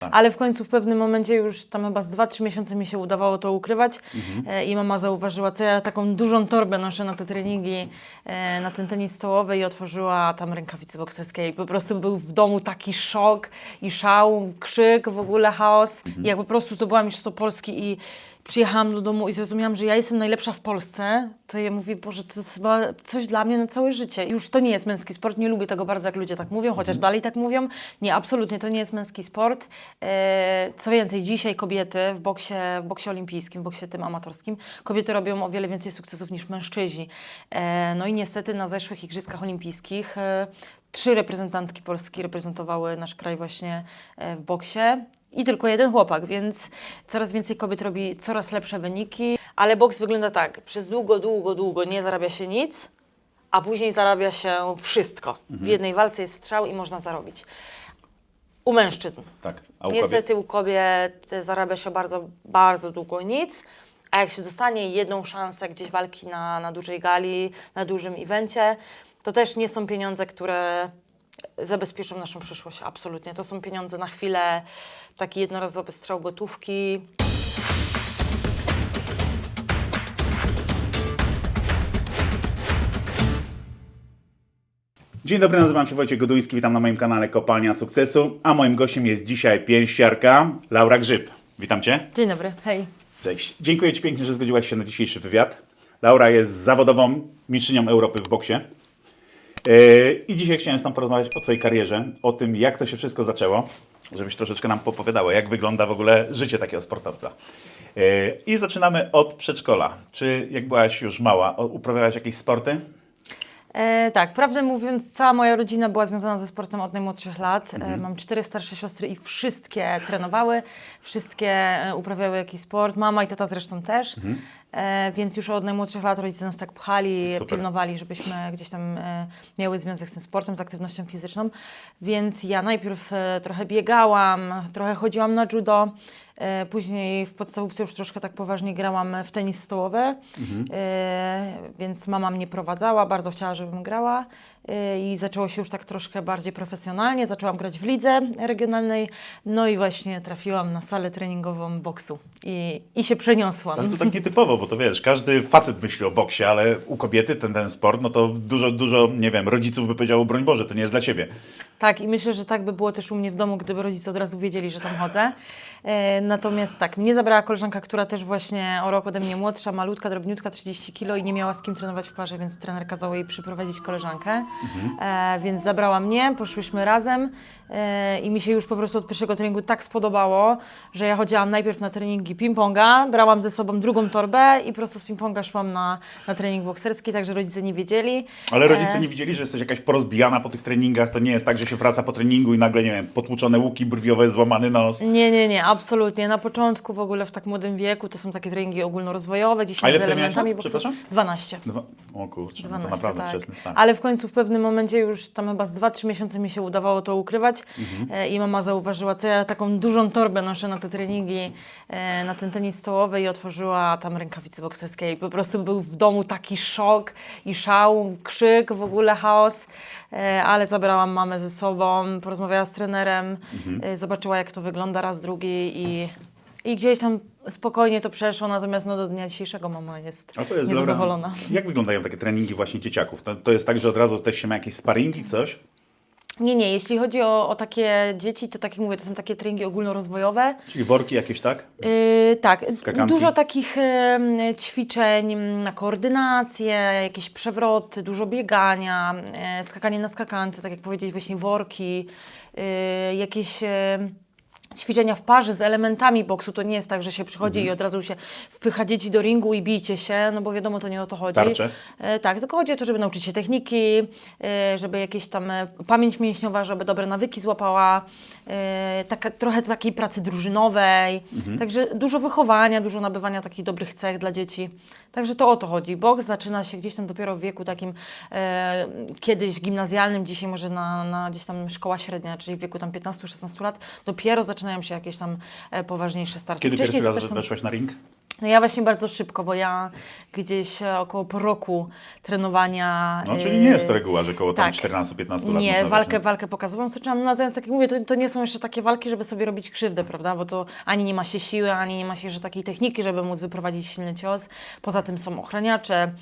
Ale w końcu w pewnym momencie już tam chyba z 2-3 miesiące mi się udawało to ukrywać e, i mama zauważyła, co ja taką dużą torbę noszę na te treningi, e, na ten tenis stołowy i otworzyła tam rękawice bokserskie i po prostu był w domu taki szok i szał, krzyk, w ogóle chaos. I jak po prostu zdobyłam Mistrzostwo Polski i przyjechałam do domu i zrozumiałam, że ja jestem najlepsza w Polsce, to ja mówię, Boże, to jest chyba coś dla mnie na całe życie. Już to nie jest męski sport, nie lubię tego bardzo, jak ludzie tak mówią, chociaż dalej tak mówią. Nie, absolutnie, to nie jest męski sport. E, co więcej, dzisiaj kobiety w boksie, w boksie olimpijskim, w boksie tym amatorskim, kobiety robią o wiele więcej sukcesów niż mężczyźni. E, no i niestety na zeszłych Igrzyskach Olimpijskich e, trzy reprezentantki Polski reprezentowały nasz kraj właśnie w boksie i tylko jeden chłopak, więc coraz więcej kobiet robi coraz lepsze wyniki, ale boks wygląda tak, przez długo, długo, długo nie zarabia się nic, a później zarabia się wszystko. W jednej walce jest strzał i można zarobić. U mężczyzn. Tak. A u Niestety u kobiet zarabia się bardzo, bardzo długo nic, a jak się dostanie jedną szansę gdzieś walki na, na dużej gali, na dużym evencie, to też nie są pieniądze, które zabezpieczą naszą przyszłość, absolutnie. To są pieniądze na chwilę, taki jednorazowy strzał gotówki. Dzień dobry, nazywam się Wojciech Goduński, witam na moim kanale Kopalnia Sukcesu, a moim gościem jest dzisiaj pięściarka Laura Grzyb. Witam Cię. Dzień dobry, hej. Cześć. Dziękuję Ci pięknie, że zgodziłaś się na dzisiejszy wywiad. Laura jest zawodową mistrzynią Europy w boksie. I dzisiaj chciałem z Tobą porozmawiać o Twojej karierze, o tym, jak to się wszystko zaczęło, żebyś troszeczkę nam popowiadała, jak wygląda w ogóle życie takiego sportowca. Yy, I zaczynamy od przedszkola. Czy jak byłaś już mała, uprawiałaś jakieś sporty? E, tak, prawdę mówiąc, cała moja rodzina była związana ze sportem od najmłodszych lat. E, mam cztery starsze siostry i wszystkie trenowały, wszystkie e, uprawiały jakiś sport. Mama i tata zresztą też. E, więc już od najmłodszych lat rodzice nas tak pchali, Super. pilnowali, żebyśmy gdzieś tam e, miały związek z tym sportem, z aktywnością fizyczną. Więc ja najpierw e, trochę biegałam, trochę chodziłam na judo. E, Później w podstawówce już troszkę tak poważnie grałam w tenis stołowy, e, więc mama mnie prowadzała, bardzo chciała, żebym grała i zaczęło się już tak troszkę bardziej profesjonalnie. Zaczęłam grać w lidze regionalnej, no i właśnie trafiłam na salę treningową boksu i, i się przeniosłam. Ale to tak nietypowo, bo to wiesz, każdy facet myśli o boksie, ale u kobiety ten, ten sport, no to dużo, dużo, nie wiem, rodziców by powiedziało, broń Boże, to nie jest dla Ciebie. Tak, i myślę, że tak by było też u mnie w domu, gdyby rodzice od razu wiedzieli, że tam chodzę. E, natomiast tak, mnie zabrała koleżanka, która też właśnie o rok ode mnie młodsza, malutka, drobniutka, 30 kilo i nie miała z kim trenować w parze, więc trener kazał jej przyprowadzić koleżankę. E, więc zabrała mnie, poszłyśmy razem e, i mi się już po prostu od pierwszego treningu tak spodobało, że ja chodziłam najpierw na treningi ping-ponga, brałam ze sobą drugą torbę i prosto z ping-ponga szłam na, na trening bokserski, także rodzice nie wiedzieli. Ale rodzice nie widzieli, że jesteś jakaś porozbijana po tych treningach, to nie jest tak, że się wraca po treningu i nagle, nie wiem, potłuczone łuki brwiowe, złamany nos. Nie, nie, nie, absolutnie. Na początku w ogóle w tak młodym wieku to są takie treningi ogólnorozwojowe, gdzieś A ile z wtedy miałeś elementami lat? boksu. Przepraszam? 12. Dwa... O kurczę, no 12, to naprawdę tak. wczesny stan. Ale w końcu w pewnym momencie już tam chyba z 2-3 miesiące mi się udawało to ukrywać Mhm. e, i mama zauważyła, co ja taką dużą torbę noszę na te treningi, e, na ten tenis stołowy i otworzyła tam rękawice bokserskie i po prostu był w domu taki szok i szał, krzyk, w ogóle chaos, e, ale zabrałam mamę ze sobą, porozmawiała z trenerem, Mhm. e, zobaczyła jak to wygląda raz, drugi i, i gdzieś tam spokojnie to przeszło, natomiast no do dnia dzisiejszego mama jest, A to jest niezadowolona. Laura, Jak wyglądają takie treningi właśnie dzieciaków? To, to jest tak, że od razu też się ma jakieś sparingi, coś? Nie, nie, jeśli chodzi o, o takie dzieci, to tak jak mówię, to są takie treningi ogólnorozwojowe. Czyli worki jakieś, tak? Yy, tak, Skakanki. dużo takich ćwiczeń na koordynację, jakieś przewroty, dużo biegania, e, skakanie na skakance, tak jak powiedzieć, właśnie worki, yy, jakieś ćwiczenia w parze z elementami boksu. To nie jest tak, że się przychodzi Mhm. i od razu się wpycha dzieci do ringu i bijcie się, no bo wiadomo, to nie o to chodzi. Tarcze? E, tak, tylko chodzi o to, żeby nauczyć się techniki, e, żeby jakieś tam e, pamięć mięśniowa, żeby dobre nawyki złapała, e, taka, trochę takiej pracy drużynowej, także dużo wychowania, dużo nabywania takich dobrych cech dla dzieci. Także to o to chodzi. Boks zaczyna się gdzieś tam dopiero w wieku takim e, kiedyś gimnazjalnym, dzisiaj może na, na gdzieś tam szkoła średnia, czyli w wieku tam 15-16 lat, dopiero zaczynają się jakieś tam e, poważniejsze starty. Kiedy Wcześniej pierwszy raz weszłaś na ring? No ja właśnie bardzo szybko, bo ja gdzieś e, około po roku trenowania... No, czyli nie jest to e, reguła, że około tam tak. 14-15 lat Nie, walkę, nie? walkę pokazową stoczyłam. Natomiast tak jak mówię, to, to nie są jeszcze takie walki, żeby sobie robić krzywdę, prawda? Bo to ani nie ma się siły, ani nie ma się jeszcze takiej techniki, żeby móc wyprowadzić silny cios. Poza tym są ochraniacze,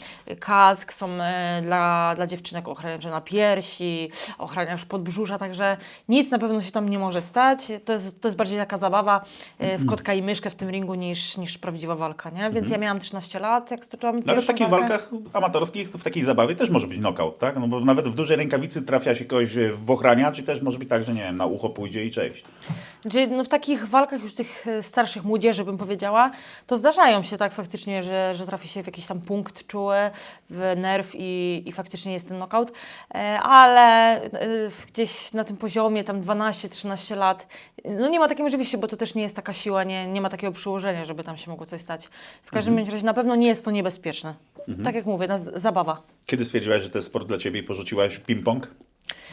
kask, są e, dla, dla dziewczynek ochraniacze na piersi, ochraniacz podbrzusza, także nic na pewno się tam nie może stać. To jest, to jest bardziej taka zabawa e, w kotka i myszkę w tym ringu niż, niż prawdziwa walka, nie? Więc ja miałam 13 lat, jak stoczyłam No ale w takich walkę. walkach amatorskich, w takiej zabawie też może być knockout, tak? No bo nawet w dużej rękawicy trafia się kogoś w ochrania, czy też może być tak, że nie wiem, na ucho pójdzie i cześć. Znaczy, no w takich walkach już tych e, starszych młodzieży, bym powiedziała, to zdarzają się tak faktycznie, że, że trafi się w jakiś tam punkt czuły, w nerw i, i faktycznie jest ten knockout, e, ale e, gdzieś na tym poziomie tam 12-13 lat, no nie ma takiej możliwości, bo to też nie jest taka siła, nie, nie ma takiego przyłożenia, żeby tam się mogło coś stać. W każdym bądź razie na pewno nie jest to niebezpieczne. Tak jak mówię, no, zabawa. Kiedy stwierdziłaś, że to jest sport dla Ciebie i porzuciłaś ping-pong?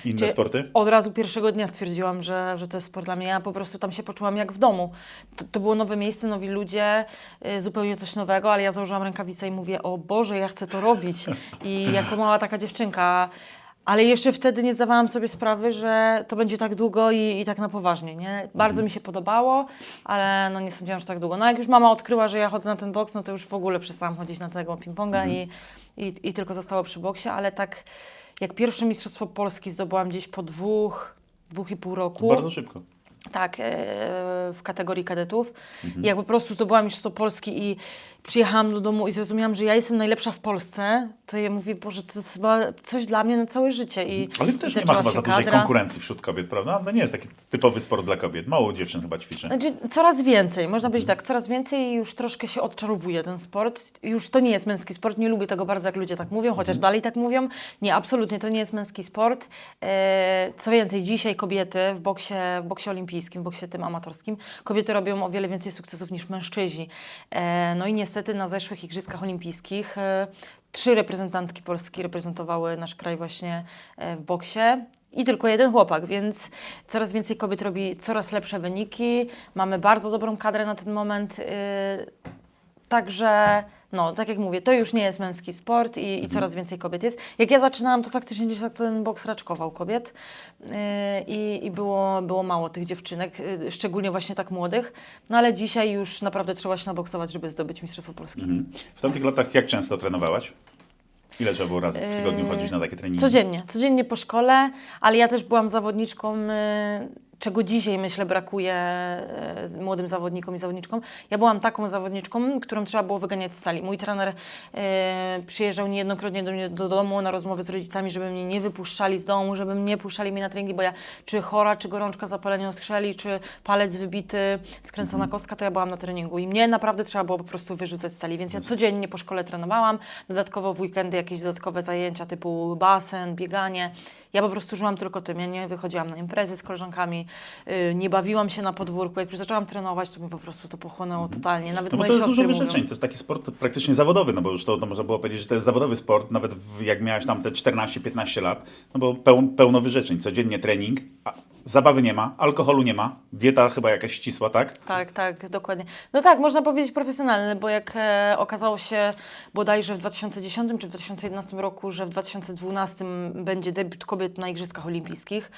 Inne sporty? Od razu pierwszego dnia stwierdziłam, że, że to jest sport dla mnie. Ja po prostu tam się poczułam jak w domu. To, to było nowe miejsce, nowi ludzie, y, zupełnie coś nowego, ale ja założyłam rękawice i mówię, o Boże, ja chcę to robić. I jako mała taka dziewczynka, ale jeszcze wtedy nie zdawałam sobie sprawy, że to będzie tak długo i, i tak na poważnie, nie? Bardzo mi się podobało, ale no nie sądziłam, że tak długo. No jak już mama odkryła, że ja chodzę na ten boks, no to już w ogóle przestałam chodzić na tego ping-ponga i, i, i tylko zostało przy boksie, ale tak jak pierwsze Mistrzostwo Polski zdobyłam gdzieś po dwóch, dwóch i pół roku. Bardzo szybko. Tak, e, w kategorii kadetów. I jak po prostu zdobyłam Mistrzostwo Polski i przyjechałam do domu i zrozumiałam, że ja jestem najlepsza w Polsce, to ja mówię, Boże, to jest chyba coś dla mnie na całe życie. I, Ale i też nie ma chyba za dużej kadra. konkurencji wśród kobiet, prawda? No nie jest taki typowy sport dla kobiet. Mało dziewczyn chyba ćwiczy. Znaczy, coraz więcej, można powiedzieć tak, coraz więcej i już troszkę się odczarowuje ten sport. Już to nie jest męski sport, nie lubię tego bardzo, jak ludzie tak mówią, chociaż dalej tak mówią. Nie, absolutnie, to nie jest męski sport. E, co więcej, dzisiaj kobiety w boksie, w boksie olimpijskim, w boksie tym amatorskim, kobiety robią o wiele więcej sukcesów niż mężczyźni. E, no i niestety na zeszłych Igrzyskach Olimpijskich e, trzy reprezentantki Polski reprezentowały nasz kraj właśnie e, w boksie i tylko jeden chłopak, więc coraz więcej kobiet robi coraz lepsze wyniki. Mamy bardzo dobrą kadrę na ten moment. Yy, Także, no, tak jak mówię, to już nie jest męski sport i, i coraz więcej kobiet jest. Jak ja zaczynałam, to faktycznie gdzieś tak ten boks raczkował kobiet yy, i, i było, było mało tych dziewczynek, yy, szczególnie właśnie tak młodych. No ale dzisiaj już naprawdę trzeba się naboksować, żeby zdobyć Mistrzostwo Polski. Mhm. W tamtych latach jak często trenowałaś? Ile trzeba było razy w tygodniu chodzić na takie treningi? Codziennie, codziennie po szkole, ale ja też byłam zawodniczką, y, czego dzisiaj myślę brakuje z młodym zawodnikom i zawodniczkom. Ja byłam taką zawodniczką, którą trzeba było wyganiać z sali. Mój trener y, przyjeżdżał niejednokrotnie do mnie do domu na rozmowy z rodzicami, żeby mnie nie wypuszczali z domu, żeby mnie puszczali mnie na treningi, bo ja czy chora, czy gorączka, zapalenie skrzeli, czy palec wybity, skręcona kostka, to ja byłam na treningu. I mnie naprawdę trzeba było po prostu wyrzucać z sali, więc ja codziennie po szkole trenowałam, dodatkowo w weekendy jakieś dodatkowe zajęcia typu basen, bieganie. Ja po prostu żyłam tylko tym, ja nie wychodziłam na imprezy z koleżankami, yy, nie bawiłam się na podwórku. Jak już zaczęłam trenować, to mi po prostu to pochłonęło totalnie. Nawet No bo moje to jest siostry dużo mówią. wyrzeczeń. To jest taki sport praktycznie zawodowy, no bo już to, to można było powiedzieć, że to jest zawodowy sport, nawet w, jak miałaś tam te 14-15 lat, no bo peł, pełno wyrzeczeń. Codziennie trening, a zabawy nie ma, alkoholu nie ma, dieta chyba jakaś ścisła, tak? Tak, tak, dokładnie. No tak, można powiedzieć profesjonalny, bo jak e, okazało się bodajże w 2010 czy w 2011 roku, że w 2012 będzie debiut kobiet na Igrzyskach Olimpijskich,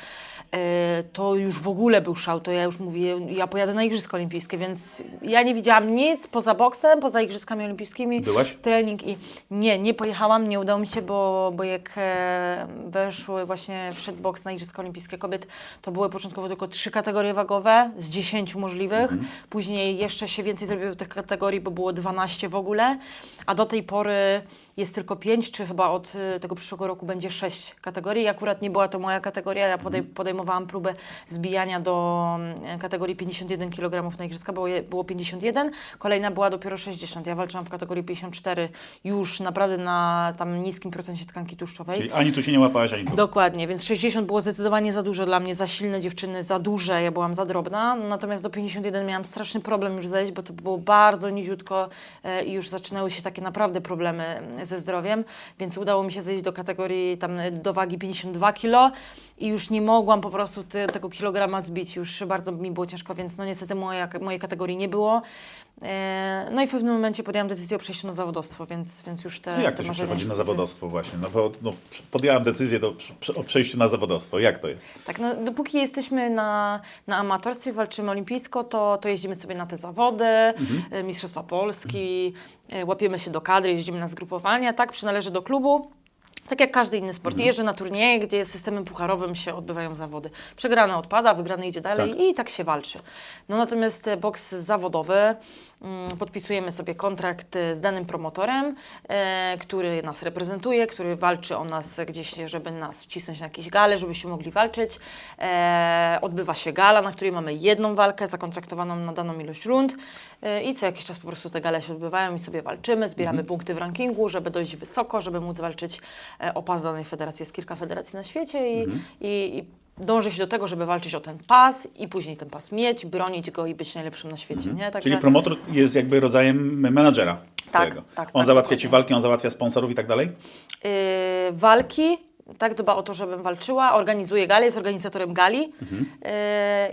e, to już w ogóle był szał. To ja już mówię, ja pojadę na Igrzyska Olimpijskie, więc ja nie widziałam nic poza boksem, poza Igrzyskami Olimpijskimi. Byłaś? Trening i nie, nie pojechałam, nie udało mi się, bo, bo jak e, weszły właśnie, wszedł boks na Igrzyska Olimpijskie kobiet, to były początkowo tylko trzy kategorie wagowe z dziesięciu możliwych. Później jeszcze się więcej zrobiło tych kategorii, bo było 12 w ogóle, a do tej pory jest tylko pięć, czy chyba od e, tego przyszłego roku będzie sześć kategorii. Akurat nie była to moja kategoria, ja podej podejmowałam próbę zbijania do mm, kategorii 51 kg na Igrzyska, było, było 51, kolejna była dopiero 60. Ja walczyłam w kategorii 54 już naprawdę na tam niskim procencie tkanki tłuszczowej. Czyli ani tu się nie łapałaś, ani tu. Dokładnie, więc 60 było zdecydowanie za dużo dla mnie, za silne dziewczyny, za duże, ja byłam za drobna, natomiast do 51 miałam straszny problem już zejść, bo to było bardzo niziutko e, i już zaczynały się takie naprawdę problemy ze zdrowiem, więc udało mi się zejść do kategorii tam do wagi 52 kg i już nie mogłam po prostu ty, tego kilograma zbić, już bardzo mi było ciężko, więc no niestety moja, mojej kategorii nie było. E, No i w pewnym momencie podjęłam decyzję o przejściu na zawodowstwo, więc, więc już te, No jak te to się przechodzi na zawodowstwo właśnie? No bo no, podjęłam decyzję do, o przejściu na zawodowstwo. Jak to jest? Tak, no dopóki jesteśmy na, na amatorstwie, walczymy olimpijsko, to, to jeździmy sobie na te zawody, e, Mistrzostwa Polski, e, łapiemy się do kadry, jeździmy na zgrupowania, tak, przynależy do klubu. Tak jak każdy inny sport. Jeżdżę na turnieje, gdzie systemem pucharowym się odbywają zawody. Przegrany odpada, wygrany idzie dalej Tak. i tak się walczy. No natomiast boks zawodowy, podpisujemy sobie kontrakt e, z danym promotorem, e, który nas reprezentuje, który walczy o nas gdzieś, żeby nas wcisnąć na jakieś gale, żebyśmy mogli walczyć. E, odbywa się gala, na której mamy jedną walkę zakontraktowaną na daną ilość rund e, i co jakiś czas po prostu te gale się odbywają i sobie walczymy, zbieramy punkty w rankingu, żeby dojść wysoko, żeby móc walczyć e, o pas danej federacji. Jest kilka federacji na świecie i, i, i dąży się do tego, żeby walczyć o ten pas i później ten pas mieć, bronić go i być najlepszym na świecie. Nie? Także, Czyli promotor jest jakby rodzajem menadżera. Tak, twojego. tak, On tak, załatwia ci dokładnie. walki, on załatwia sponsorów i tak dalej? yy, walki, tak, dba o to, żebym walczyła, organizuje gale, jest organizatorem gali yy,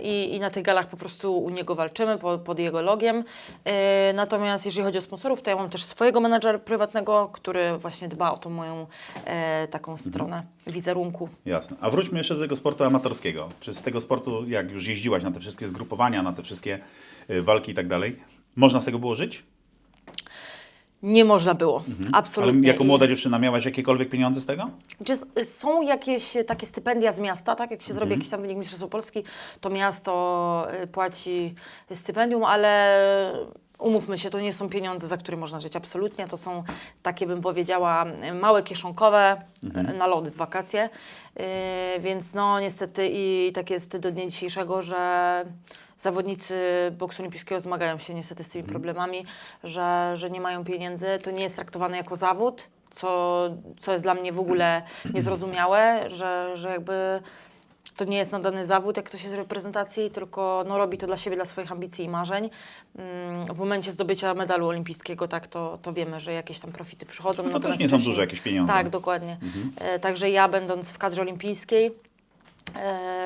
i, i na tych galach po prostu u niego walczymy po, pod jego logiem. Yy, natomiast jeżeli chodzi o sponsorów, to ja mam też swojego menadżera prywatnego, który właśnie dba o tą moją e, taką stronę wizerunku. Jasne. A wróćmy jeszcze do tego sportu amatorskiego. Czy z tego sportu, jak już jeździłaś na te wszystkie zgrupowania, na te wszystkie y, walki i tak dalej, można z tego było żyć? Nie można było, absolutnie. Ale jako młoda dziewczyna miałaś jakiekolwiek pieniądze z tego? Czy s- są jakieś takie stypendia z miasta, tak? Jak się Mhm. zrobi jakiś tam wynik Mistrzostw Polski, to miasto y, płaci stypendium, ale umówmy się, to nie są pieniądze, za które można żyć absolutnie. To są takie, bym powiedziała, y, małe kieszonkowe Mhm. y, na lody w wakacje. Y, Więc no niestety i tak jest do dnia dzisiejszego, że zawodnicy boksu olimpijskiego zmagają się niestety z tymi Mhm. problemami, że, że nie mają pieniędzy. To nie jest traktowane jako zawód, co, co jest dla mnie w ogóle niezrozumiałe, że, że jakby to nie jest nadany zawód, jak ktoś jest z reprezentacji, tylko no, robi to dla siebie, dla swoich ambicji i marzeń. Mm, W momencie zdobycia medalu olimpijskiego, tak, to, to wiemy, że jakieś tam profity przychodzą. No to też natomiast nie są wcześniej- duże jakieś pieniądze. Tak, dokładnie. E, Także ja będąc w kadrze olimpijskiej,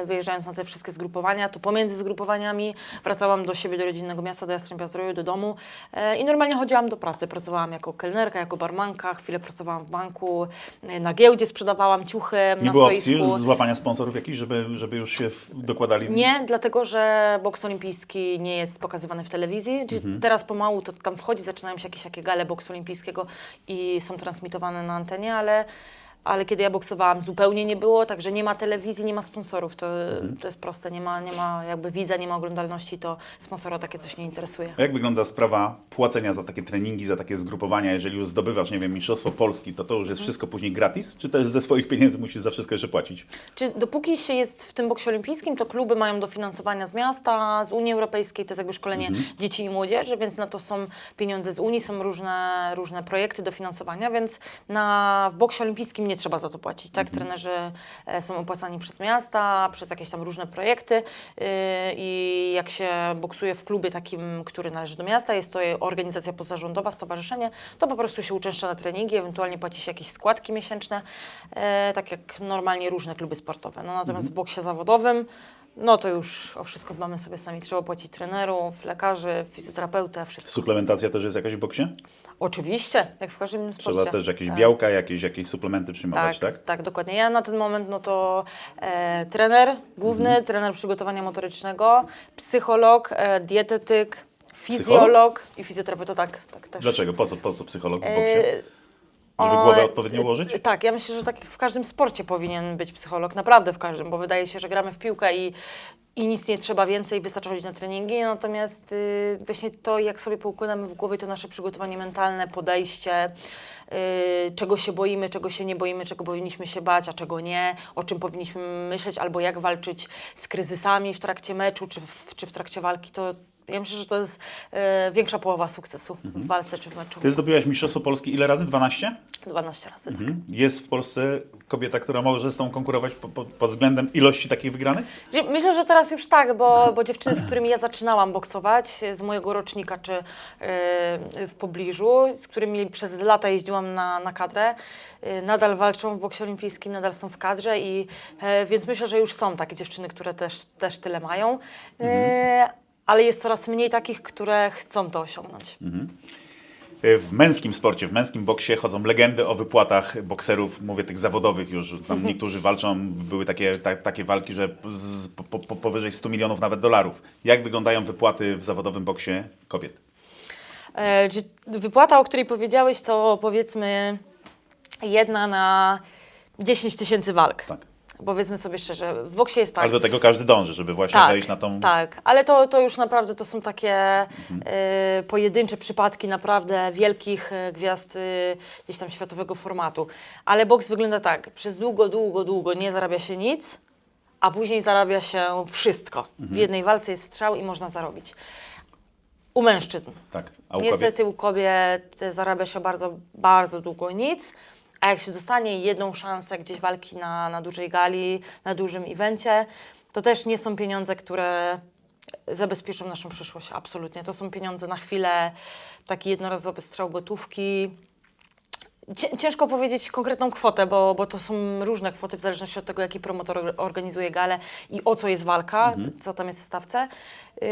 wyjeżdżając na te wszystkie zgrupowania, to pomiędzy zgrupowaniami wracałam do siebie, do rodzinnego miasta, do Jastrzębia Zdroju, do domu e, i normalnie chodziłam do pracy. Pracowałam jako kelnerka, jako barmanka, chwilę pracowałam w banku, e, na giełdzie sprzedawałam ciuchy Nie na było opcji stoisku. już złapania sponsorów jakichś, żeby, żeby już się dokładali? Nie, dlatego że boks olimpijski nie jest pokazywany w telewizji. Mhm. Teraz pomału to tam wchodzi, zaczynają się jakieś takie gale boksu olimpijskiego i są transmitowane na antenie, ale, ale kiedy ja boksowałam zupełnie nie było, także nie ma telewizji, nie ma sponsorów. To, Mhm. to jest proste, nie ma, nie ma jakby widza, nie ma oglądalności, to sponsora takie coś nie interesuje. A jak wygląda sprawa płacenia za takie treningi, za takie zgrupowania? Jeżeli już zdobywasz, nie wiem, Mistrzostwo Polski, to to już jest wszystko później gratis? Czy też ze swoich pieniędzy musisz za wszystko jeszcze płacić? Czy dopóki się jest w tym boksie olimpijskim, to kluby mają dofinansowania z miasta, z Unii Europejskiej, to jest jakby szkolenie Mhm. dzieci i młodzieży, więc na to są pieniądze z Unii, są różne, różne projekty dofinansowania, więc na, w boksie olimpijskim nie trzeba za to płacić. Tak? Mhm. Trenerzy e, są opłacani przez miasta, przez jakieś tam różne projekty yy, i jak się boksuje w klubie takim, który należy do miasta, jest to organizacja pozarządowa, stowarzyszenie, to po prostu się uczęszcza na treningi, ewentualnie płaci się jakieś składki miesięczne, e, tak jak normalnie różne kluby sportowe. No, natomiast w boksie zawodowym, no to już o wszystko dbamy sobie sami. Trzeba płacić trenerów, lekarzy, fizjoterapeutę, wszystko. Suplementacja też jest jakaś w boksie? Oczywiście, jak w każdym sporcie. Trzeba też jakieś Tak. białka, jakieś, jakieś suplementy przyjmować, Tak, tak? tak, dokładnie. Ja na ten moment no to e, trener główny, Mhm. trener przygotowania motorycznego, psycholog, e, dietetyk, fizjolog i fizjoterapeuta, tak, tak też. Dlaczego? Po co, po co psycholog w E, boksie? Żeby głowę e, odpowiednio ułożyć? e, Tak, ja myślę, że tak jak w każdym sporcie powinien być psycholog, naprawdę w każdym, bo wydaje się, że gramy w piłkę i, i nic nie trzeba więcej, wystarczy chodzić na treningi, natomiast y, właśnie to, jak sobie poukładamy w głowie to nasze przygotowanie mentalne, podejście, y, czego się boimy, czego się nie boimy, czego powinniśmy się bać, a czego nie, o czym powinniśmy myśleć, albo jak walczyć z kryzysami w trakcie meczu, czy w, czy w trakcie walki, to Ja myślę, że to jest e, większa połowa sukcesu w walce czy w meczu. Ty zdobyłaś Mistrzostwo Polski ile razy? 12? 12 razy. tak. Mhm. Jest w Polsce kobieta, która może z tą konkurować po, po, pod względem ilości takich wygranych? Myślę, że teraz już tak, bo, bo dziewczyny, z którymi ja zaczynałam boksować, z mojego rocznika czy e, w pobliżu, z którymi przez lata jeździłam na, na kadrę, e, nadal walczą w boksie olimpijskim, nadal są w kadrze i e, więc myślę, że już są takie dziewczyny, które też, też tyle mają. E, Ale jest coraz mniej takich, które chcą to osiągnąć. W męskim sporcie, w męskim boksie chodzą legendy o wypłatach bokserów, mówię tych zawodowych już. Tam niektórzy walczą, były takie, ta, takie walki, że z, po, po, powyżej 100 milionów nawet dolarów. Jak wyglądają wypłaty w zawodowym boksie kobiet? E, wypłata, o której powiedziałeś, to powiedzmy jedna na 10 tysięcy walk. Tak. Powiedzmy sobie szczerze, w boksie jest tak. Ale do tego każdy dąży, żeby właśnie tak, wejść na tą... tak, ale to, to już naprawdę to są takie Mhm. e, pojedyncze przypadki naprawdę wielkich e, gwiazd e, gdzieś tam światowego formatu. Ale boks wygląda tak, przez długo, długo, długo nie zarabia się nic, a później zarabia się wszystko. Mhm. W jednej walce jest strzał i można zarobić. U mężczyzn. Tak. A u kobiet? Niestety u kobiet zarabia się bardzo, bardzo długo nic, a jak się dostanie jedną szansę gdzieś walki na, na dużej gali, na dużym evencie, to też nie są pieniądze, które zabezpieczą naszą przyszłość, absolutnie. To są pieniądze na chwilę, taki jednorazowy strzał gotówki. Cię- Ciężko powiedzieć konkretną kwotę, bo, bo to są różne kwoty w zależności od tego, jaki promotor or- organizuje galę i o co jest walka, co tam jest w stawce. Yy,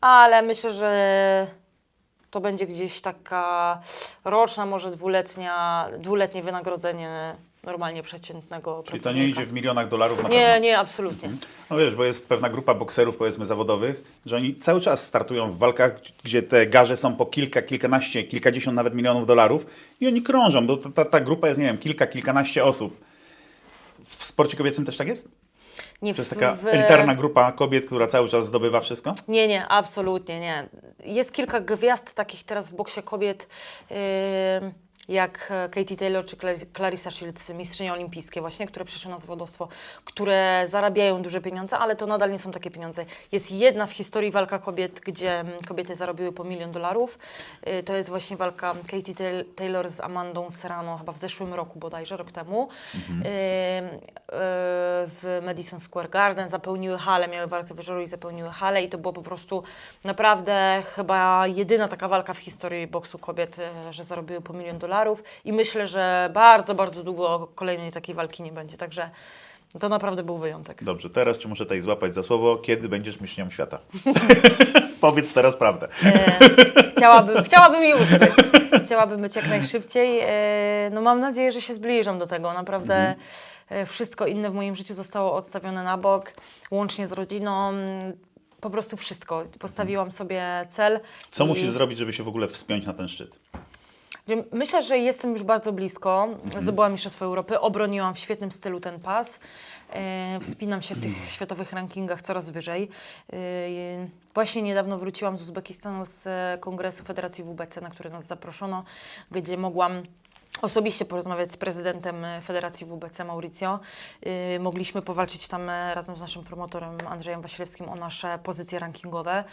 ale myślę, że to będzie gdzieś taka roczna, może dwuletnia, dwuletnie wynagrodzenie normalnie przeciętnego Czyli to nie idzie w milionach dolarów na Nie, pewno. nie, absolutnie. No wiesz, bo jest pewna grupa bokserów, powiedzmy zawodowych, że oni cały czas startują w walkach, gdzie te garze są po kilka, kilkanaście, kilkadziesiąt nawet milionów dolarów i oni krążą, bo ta, ta, ta grupa jest, nie wiem, kilka, kilkanaście osób. W sporcie kobiecym też tak jest? Nie, To jest taka w- elitarna grupa kobiet, która cały czas zdobywa wszystko? Nie, nie, absolutnie nie. Jest kilka gwiazd takich teraz w boksie kobiet, yy, jak e, Katie Taylor czy Cla- Clarissa Shields, mistrzynie olimpijskie właśnie, które przeszły na zawodowstwo, które zarabiają duże pieniądze, ale to nadal nie są takie pieniądze. Jest jedna w historii walka kobiet, gdzie mm, kobiety zarobiły po milion dolarów. Yy, to jest właśnie walka Katie Taylor z Amandą Serrano chyba w zeszłym roku bodajże, rok temu. Yy, yy, w Madison Square Garden zapełniły halę, miały walkę wieczoru i zapełniły halę i to było po prostu naprawdę chyba jedyna taka walka w historii boksu kobiet, że zarobiły po milion dolarów i myślę, że bardzo, bardzo długo kolejnej takiej walki nie będzie, także to naprawdę był wyjątek. Dobrze, teraz cię muszę tutaj złapać za słowo, kiedy będziesz mistrzynią świata? Powiedz teraz prawdę. E, chciałabym, chciałabym już być. Chciałabym być jak najszybciej. E, no mam nadzieję, że się zbliżam do tego. Naprawdę e, wszystko inne w moim życiu zostało odstawione na bok, łącznie z rodziną. Po prostu wszystko. Postawiłam sobie cel. Co i- musisz zrobić, żeby się w ogóle wspiąć na ten szczyt? Myślę, że jestem już bardzo blisko. Zdobyłam Mistrzostwo Europy, obroniłam w świetnym stylu ten pas. E, wspinam się w tych światowych rankingach coraz wyżej. E, właśnie niedawno wróciłam z Uzbekistanu z e, kongresu Federacji WBC, na który nas zaproszono, gdzie mogłam osobiście porozmawiać z prezydentem e, Federacji WBC Mauricio. E, mogliśmy powalczyć tam razem z naszym promotorem Andrzejem Wasilewskim o nasze pozycje rankingowe.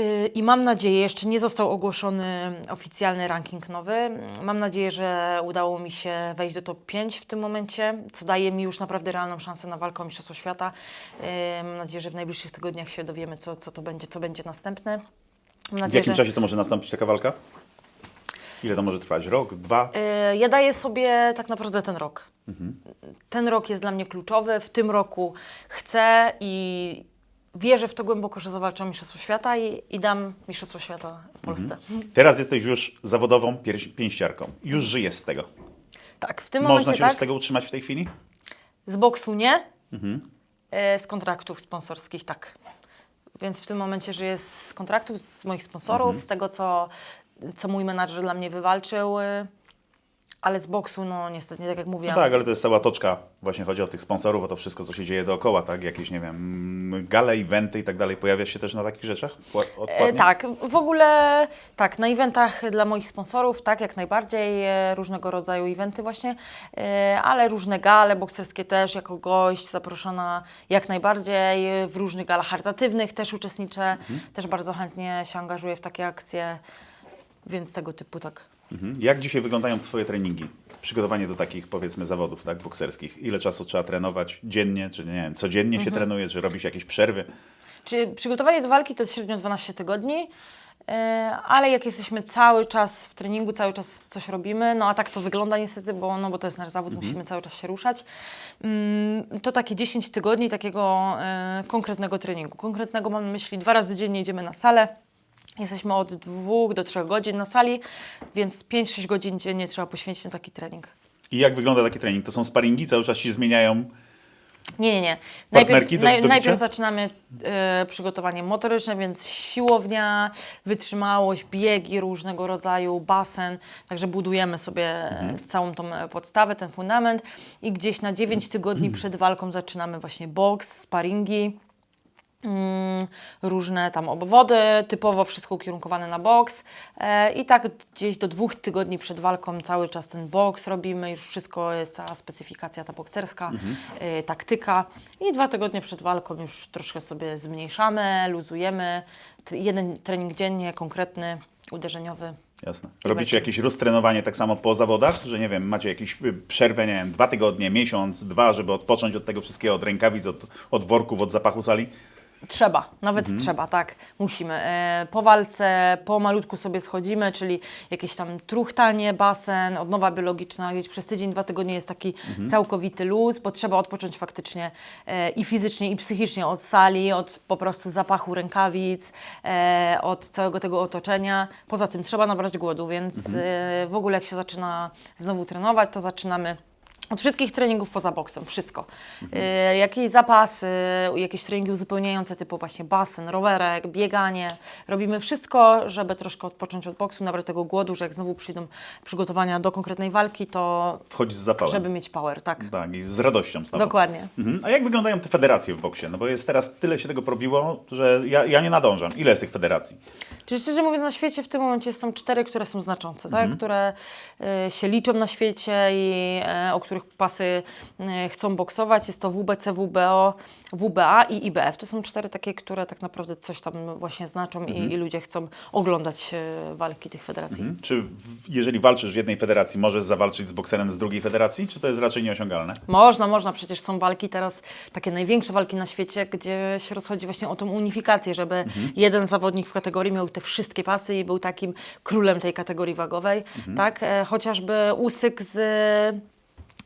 Y, I mam nadzieję, jeszcze nie został ogłoszony oficjalny ranking nowy. Mam nadzieję, że udało mi się wejść do top 5 w tym momencie, co daje mi już naprawdę realną szansę na walkę o Mistrzostwo Świata. Y, Mam nadzieję, że w najbliższych tygodniach się dowiemy, co, co to będzie, co będzie następne. Mam W nadzieję, jakim że... czasie to może nastąpić taka walka? Ile to może trwać? Rok, dwa? Y, Ja daję sobie tak naprawdę ten rok. Ten rok jest dla mnie kluczowy. W tym roku chcę i wierzę w to głęboko, że zawalczę o Mistrzostwo Świata i, i dam Mistrzostwo Świata Polsce. Teraz jesteś już zawodową pięś- pięściarką. Już żyjesz z tego. Tak, w tym Można momencie się tak. z tego utrzymać w tej chwili? Z boksu nie, Mhm. e, z kontraktów sponsorskich tak. Więc w tym momencie żyję z kontraktów, z moich sponsorów, Mhm. z tego, co, co mój menadżer dla mnie wywalczył. Ale z boksu, no niestety, tak jak No mówiłam, tak, ale to jest cała toczka. Właśnie chodzi o tych sponsorów, o to wszystko, co się dzieje dookoła, tak? Jakieś, nie wiem, gale, eventy i tak dalej. Pojawiasz się też na takich rzeczach? E, tak, w ogóle tak, na eventach dla moich sponsorów, tak, jak najbardziej, e, różnego rodzaju eventy właśnie, e, ale różne gale bokserskie też, jako gość zaproszona jak najbardziej, w różnych galach charytatywnych też uczestniczę, też bardzo chętnie się angażuję w takie akcje, więc tego typu tak. Mhm. Jak dzisiaj wyglądają Twoje treningi? Przygotowanie do takich, powiedzmy, zawodów tak, bokserskich. Ile czasu trzeba trenować dziennie, czy nie wiem, codziennie Mhm. się trenuje, czy robi się jakieś przerwy? Czy przygotowanie do walki to jest średnio 12 tygodni, e, ale jak jesteśmy cały czas w treningu, cały czas coś robimy, no a tak to wygląda niestety, bo, no, bo to jest nasz zawód, musimy cały czas się ruszać, mm, to takie 10 tygodni takiego e, konkretnego treningu. Konkretnego mam na myśli, dwa razy dziennie idziemy na salę, Jesteśmy od dwóch do trzech godzin na sali, więc 5-6 godzin dziennie trzeba poświęcić na taki trening. I jak wygląda taki trening? To są sparingi, cały czas się zmieniają. Nie, nie, nie. Najpierw, do- do najpierw zaczynamy e, przygotowanie motoryczne, więc siłownia, wytrzymałość, biegi różnego rodzaju, basen. Także budujemy sobie e, całą tą e, podstawę, ten fundament i gdzieś na 9 tygodni przed walką zaczynamy właśnie boks, sparingi. Mm, różne tam obwody, typowo wszystko ukierunkowane na boks e, i tak gdzieś do dwóch tygodni przed walką cały czas ten boks robimy, już wszystko jest cała specyfikacja ta bokserska, e, taktyka i dwa tygodnie przed walką już troszkę sobie zmniejszamy, luzujemy, jeden trening dziennie, konkretny, uderzeniowy. Jasne. Robicie jakieś roztrenowanie tak samo po zawodach, że nie wiem, macie jakieś y, przerwę, nie wiem, dwa tygodnie, miesiąc, dwa, żeby odpocząć od tego wszystkiego, od rękawic, od, od worków, od zapachu sali? Trzeba, nawet trzeba, tak, musimy. E, po walce, po malutku sobie schodzimy, czyli jakieś tam truchtanie, basen, odnowa biologiczna, gdzieś przez tydzień, dwa tygodnie jest taki całkowity luz, bo trzeba odpocząć faktycznie e, i fizycznie, i psychicznie od sali, od po prostu zapachu rękawic, e, od całego tego otoczenia. Poza tym trzeba nabrać głodu, więc e, w ogóle jak się zaczyna znowu trenować, to zaczynamy od wszystkich treningów poza boksem, wszystko. Y, jakieś zapasy, jakieś treningi uzupełniające typu właśnie basen, rowerek, bieganie. Robimy wszystko, żeby troszkę odpocząć od boksu, nabrać tego głodu, że jak znowu przyjdą przygotowania do konkretnej walki, to Wchodzi z zapałem. żeby mieć power, tak. Tak, i z radością z tobą. Dokładnie. Mhm. A jak wyglądają te federacje w boksie? No bo jest teraz tyle się tego probiło, że ja, ja nie nadążam. Ile jest tych federacji? Czyli szczerze mówiąc, na świecie w tym momencie są cztery, które są znaczące, Mhm. tak? które y, się liczą na świecie i y, o których pasy y, chcą boksować. Jest to WBC, WBO, WBA i IBF. To są cztery takie, które tak naprawdę coś tam właśnie znaczą Mhm. i, i ludzie chcą oglądać y, walki tych federacji. Mhm. Czy jeżeli walczysz w jednej federacji, możesz zawalczyć z bokserem z drugiej federacji, czy to jest raczej nieosiągalne? Można, można. Przecież są walki teraz, takie największe walki na świecie, gdzie się rozchodzi właśnie o tą unifikację, żeby Mhm. jeden zawodnik w kategorii miał te wszystkie pasy i był takim królem tej kategorii wagowej. Mhm. Tak? E, chociażby Usyk z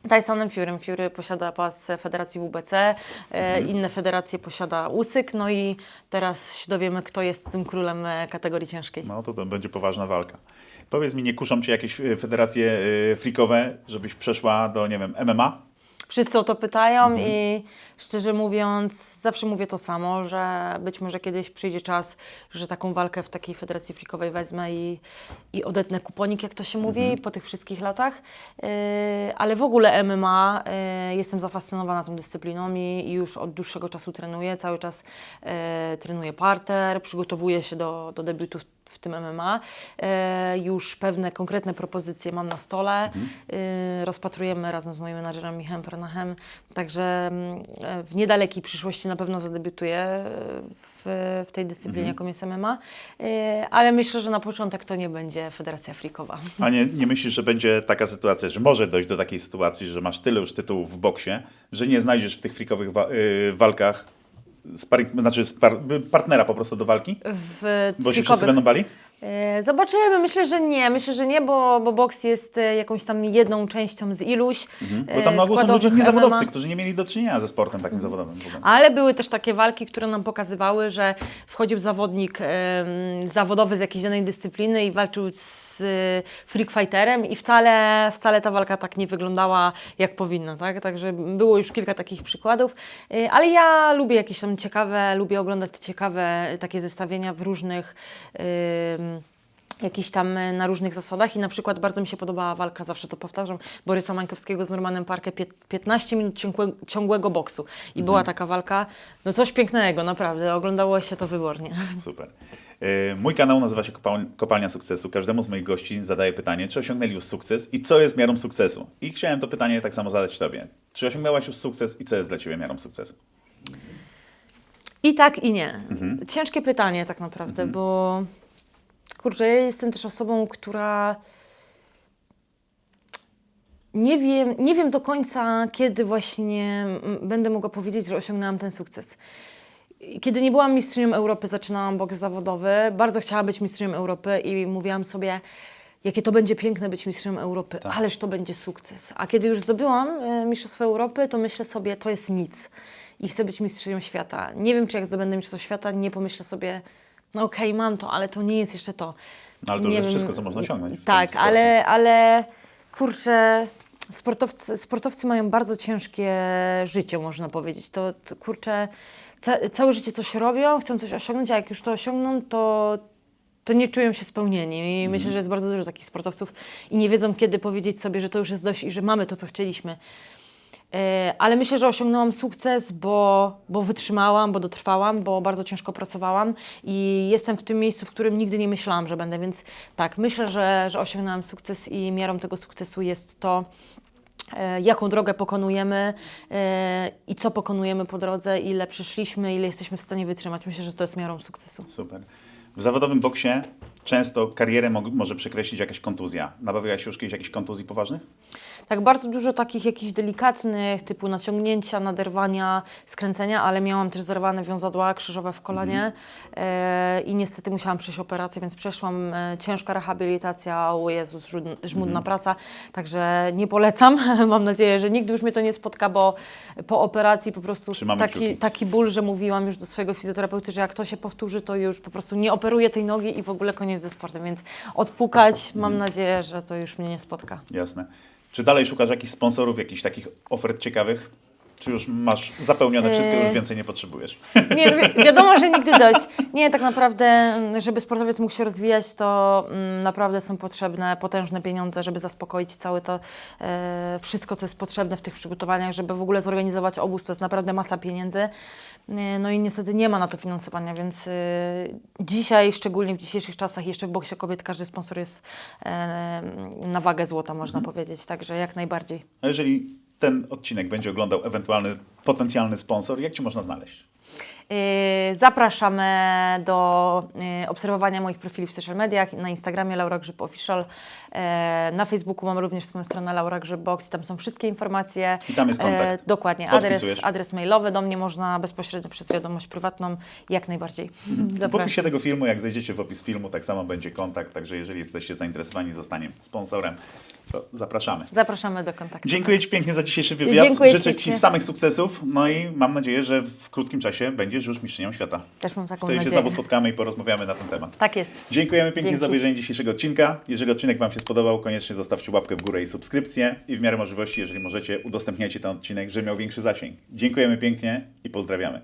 Tysonem Furym. Fury posiada pas Federacji WBC, e, Mhm. inne federacje posiada Usyk, no i teraz się dowiemy, kto jest tym królem e, kategorii ciężkiej. No to, to będzie poważna walka. Powiedz mi, nie kuszą Cię jakieś e, federacje e, freakowe, żebyś przeszła do, nie wiem, MMA? Wszyscy o to pytają Mhm. i szczerze mówiąc, zawsze mówię to samo, że być może kiedyś przyjdzie czas, że taką walkę w takiej federacji frikowej wezmę i, i odetnę kuponik, jak to się mówi, Mhm. po tych wszystkich latach. Yy, ale w ogóle MMA, yy, jestem zafascynowana tą dyscypliną i, i już od dłuższego czasu trenuję. Cały czas yy, trenuję parter, przygotowuję się do, do debiutu w, tym MMA. E, już pewne konkretne propozycje mam na stole. E, rozpatrujemy razem z moim menadżerem Michem Pernachem. Także mm, e, w niedalekiej przyszłości na pewno zadebiutuję w, w tej dyscyplinie, jaką jest MMA. Ale myślę, że na początek to nie będzie Federacja Frikowa. A nie, nie myślisz, że będzie taka sytuacja, że może dojść do takiej sytuacji, że masz tyle już tytułów w boksie, że nie znajdziesz w tych freakowych wa- y, walkach sparing, znaczy spar, partnera po prostu do walki? W Bo się wszyscy będą bali? E, Zobaczymy, myślę, że nie. Myślę, że nie, bo, bo boks jest e, jakąś tam jedną częścią z iluś. Bo tam e, na ogół są ludzie niezawodowcy, którzy nie mieli do czynienia ze sportem takim zawodowym. w ogóle. Ale były też takie walki, które nam pokazywały, że wchodził zawodnik zawodowy z jakiejś danej dyscypliny i walczył z freak fighterem i wcale, wcale ta walka tak nie wyglądała jak powinna, tak? Także było już kilka takich przykładów, ale ja lubię jakieś tam ciekawe, lubię oglądać te ciekawe takie zestawienia w różnych jakiś tam e, na różnych zasadach i na przykład bardzo mi się podobała walka, zawsze to powtarzam, Borysa Mańkowskiego z Normanem Parkę, pie- 15 minut ciągłe, ciągłego boksu i była taka walka, no coś pięknego, naprawdę, oglądało się to wybornie. Super. E, Mój kanał nazywa się Kopal- Kopalnia Sukcesu. Każdemu z moich gości zadaję pytanie, czy osiągnęli już sukces i co jest miarą sukcesu. I chciałem to pytanie tak samo zadać Tobie. Czy osiągnęłaś już sukces i co jest dla Ciebie miarą sukcesu? I tak, i nie. Ciężkie pytanie tak naprawdę, bo kurczę, ja jestem też osobą, która nie wiem, nie wiem do końca, kiedy właśnie mm, będę mogła powiedzieć, że osiągnęłam ten sukces. Kiedy nie byłam mistrzynią Europy, zaczynałam boks zawodowy. Bardzo chciałam być mistrzynią Europy i mówiłam sobie, jakie to będzie piękne być mistrzynią Europy, ależ to będzie sukces. A kiedy już zdobyłam e, Mistrzostwo Europy, to myślę sobie, to jest nic. I chcę być mistrzynią świata. Nie wiem, czy jak zdobędę Mistrzostwo Świata, nie pomyślę sobie, no okej, mam to, ale to nie jest jeszcze to. No, ale to Nie jest wiem. wszystko, co można osiągnąć. w Tak, tym sporcie. ale, ale kurczę, sportowcy, sportowcy mają bardzo ciężkie życie, można powiedzieć. To, to kurczę, ca, całe życie coś robią, chcą coś osiągnąć, a jak już to osiągną, to, to nie czują się spełnieni. I Mhm. myślę, że jest bardzo dużo takich sportowców i nie wiedzą, kiedy powiedzieć sobie, że to już jest dość i że mamy to, co chcieliśmy. E, Ale myślę, że osiągnęłam sukces, bo, bo wytrzymałam, bo dotrwałam, bo bardzo ciężko pracowałam i jestem w tym miejscu, w którym nigdy nie myślałam, że będę. Więc tak, myślę, że, że osiągnęłam sukces i miarą tego sukcesu jest to, e, jaką drogę pokonujemy e, i co pokonujemy po drodze, ile przeszliśmy, ile jesteśmy w stanie wytrzymać. Myślę, że to jest miarą sukcesu. Super. W zawodowym boksie często karierę mo- może przekreślić jakaś kontuzja. Nabawiałaś się już kiedyś jakichś kontuzji poważnych? Tak, bardzo dużo takich jakichś delikatnych, typu naciągnięcia, naderwania, skręcenia, ale miałam też zerwane wiązadła krzyżowe w kolanie e, i niestety musiałam przejść operację, więc przeszłam e, ciężka rehabilitacja, o Jezus, żmudna, żmudna praca, także nie polecam. Mam nadzieję, że nigdy już mnie to nie spotka, bo po operacji po prostu Trzymamy taki, kciuki. taki ból, że mówiłam już do swojego fizjoterapeuty, że jak to się powtórzy, to już po prostu nie operuję tej nogi i w ogóle koniec ze sportem, więc odpukać, mam nadzieję, że to już mnie nie spotka. Jasne. Czy dalej szukasz jakichś sponsorów, jakichś takich ofert ciekawych? Czy już masz zapełnione wszystko, już Eee. więcej nie potrzebujesz? Nie, wi- wiadomo, że nigdy dość. Nie, tak naprawdę, mm, żeby sportowiec mógł się rozwijać, to mm, naprawdę są potrzebne potężne pieniądze, żeby zaspokoić całe to e, wszystko, co jest potrzebne w tych przygotowaniach, żeby w ogóle zorganizować obóz, to jest naprawdę masa pieniędzy. E, No i niestety nie ma na to finansowania, więc e, dzisiaj, szczególnie w dzisiejszych czasach, jeszcze w boksie kobiet, każdy sponsor jest e, na wagę złota, można powiedzieć, także jak najbardziej. A jeżeli ten odcinek będzie oglądał ewentualny potencjalny sponsor, jak Cię można znaleźć? Yy, Zapraszamy do yy, obserwowania moich profili w social mediach, na Instagramie Laura Grzyb Official, yy, na Facebooku mam również swoją stronę Laura Grzyb Box, tam są wszystkie informacje. I tam jest kontakt. Dokładnie, adres, adres mailowy do mnie można bezpośrednio przez wiadomość prywatną, jak najbardziej. W Zapraszam. opisie tego filmu, jak zejdziecie w opis filmu, tak samo będzie kontakt, także jeżeli jesteście zainteresowani zostanie sponsorem, to zapraszamy. Zapraszamy do kontaktu. Dziękuję Ci pięknie za dzisiejszy wywiad. Dziękuję Życzę ślicznie. Ci samych sukcesów, no i mam nadzieję, że w krótkim czasie będziesz już mistrzynią świata. Też mam taką Wtedy się nadzieję. znowu spotkamy i porozmawiamy na ten temat. Tak jest. Dziękujemy pięknie Dzięki. za obejrzenie dzisiejszego odcinka. Jeżeli odcinek Wam się spodobał, koniecznie zostawcie łapkę w górę i subskrypcję i w miarę możliwości, jeżeli możecie, udostępniajcie ten odcinek, żeby miał większy zasięg. Dziękujemy pięknie i pozdrawiamy.